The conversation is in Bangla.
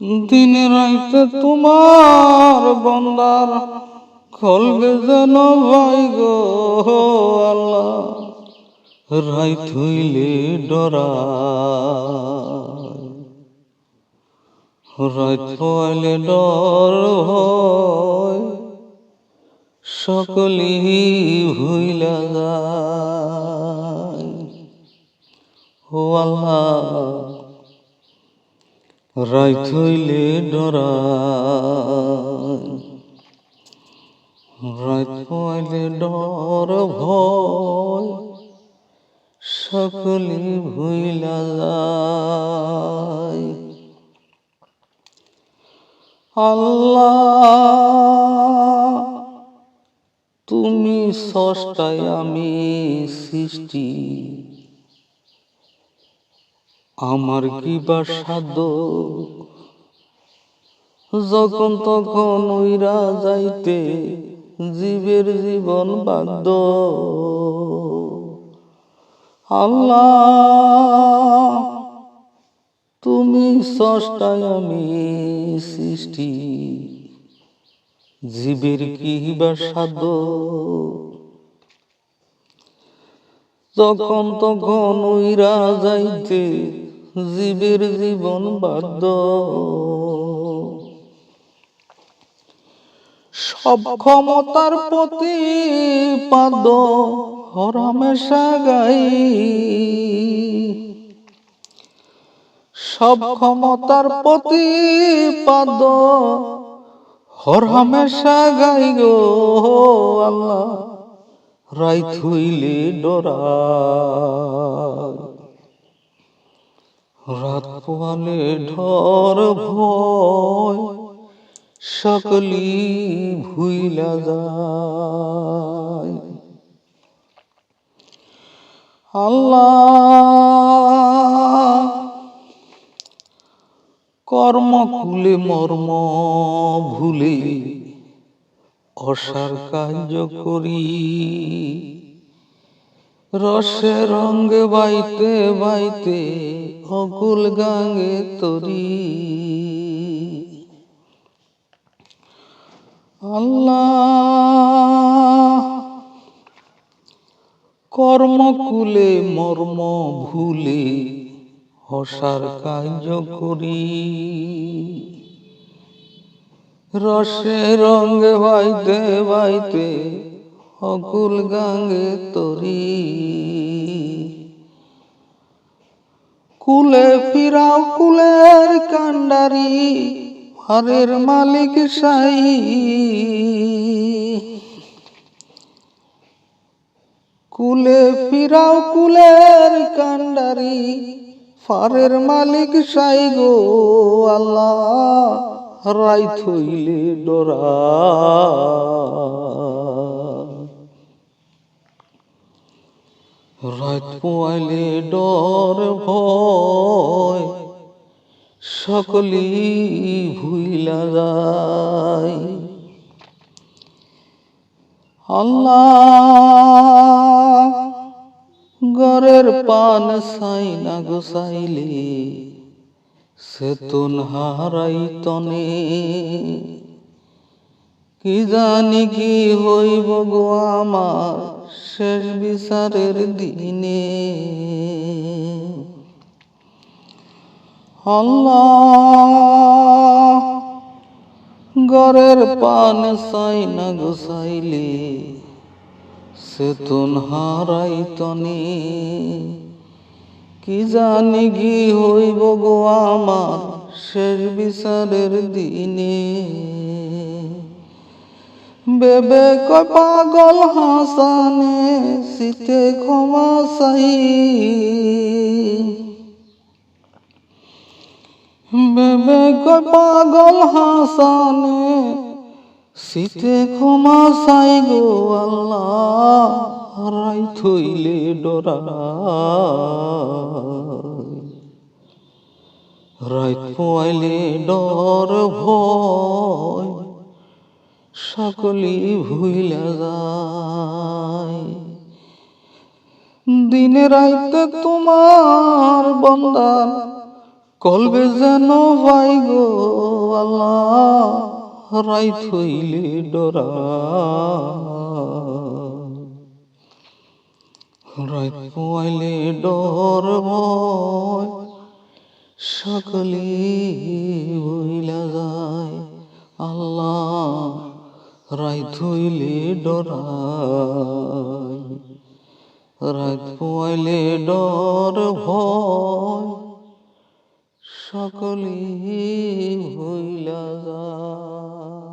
দিন রাইতে তোমার বন্দার খলবে যেন ভাই গো আল্লাহ। রাইত হইলে ডরা রাইত ডর হয়। সকলি ভুইলা যায়। ও আল্লাহ। রাইত হইলে ডরায় রাইত ডর ভয় সকলে ভুইলা যায়। আল্লাহ তুমি ষষ্ঠায় আমি সৃষ্টি। আমার কি বা সাধ্য? যখন তখন ওইরা যাইতে জীবের জীবন বাধ্য। আল্লাহ, তুমি ষষ্ঠায় আমি সৃষ্টি। জীবের কি বা সাধ্য? তখন উইরা যাইতে জীবের জীবন বাধ্য। সব ক্ষমতার প্রতি পাদ হরমেশা গাই সব ক্ষমতার প্রতি পাদ হর হামেশা গাই গো আল্লাহ। রাই থুইলে ডরা। পোয়ালে ঢর ভয় সকলি ভুইলা যায়। আল্লাহ কর্ম কুলে মর্ম ভুলে অসার কার্য করি। রসে রঙ্গে বাইতে বাইতে অকুল গাঙ্গে তরি। আল্লাহ, কর্মকুলে মর্ম ভুলে হসার কার্য করি। রসে রঙ্গে বাইতে বাইতে অকুল গাঙ্গে তরি। কুলে ফিরাও কুলের কান্ডারি হরের মালিক সাই। কুলে ফিরাও কুলের কান্ডারি ফারের মালিক সাই গো আল্লাহ রাই থইলে ডরা। রাত পোয়াইলে ডর ভয় সকলি ভুইলা যায়। আল্লাহ গরের পান সাই না গোসাইলে সেতুন হারাই তনে। কি জানি কি হইব গো আমার শেষ বিচারের দিনে। গরের পান সাই না গোসাইলে সেতুন হারাই তনে। কি জানি কি হইব গো আমার শেষ বিচারের দিনে। বেবে কয়, পাগল হাসানে, শীতে ক্ষমা সাই বেবে কয়, পাগল হাসানে, শীতে ক্ষমা সাই গো আল্লাহ হারাই থইলে ডরা রাইত পোয়াইলে ডর ভয়। সকলি ভুইলা যায়। দিনে রাইতে তোমার বন্দার কলবে যেন ভাই গো আল্লাহ রাই থইলে ডরা। রাই পোয়াইলে ডর ভয় সকলে রাই থইলে ডরাই। রাত পোয়াইলে ডর ভয় সকলে হইলা যায়।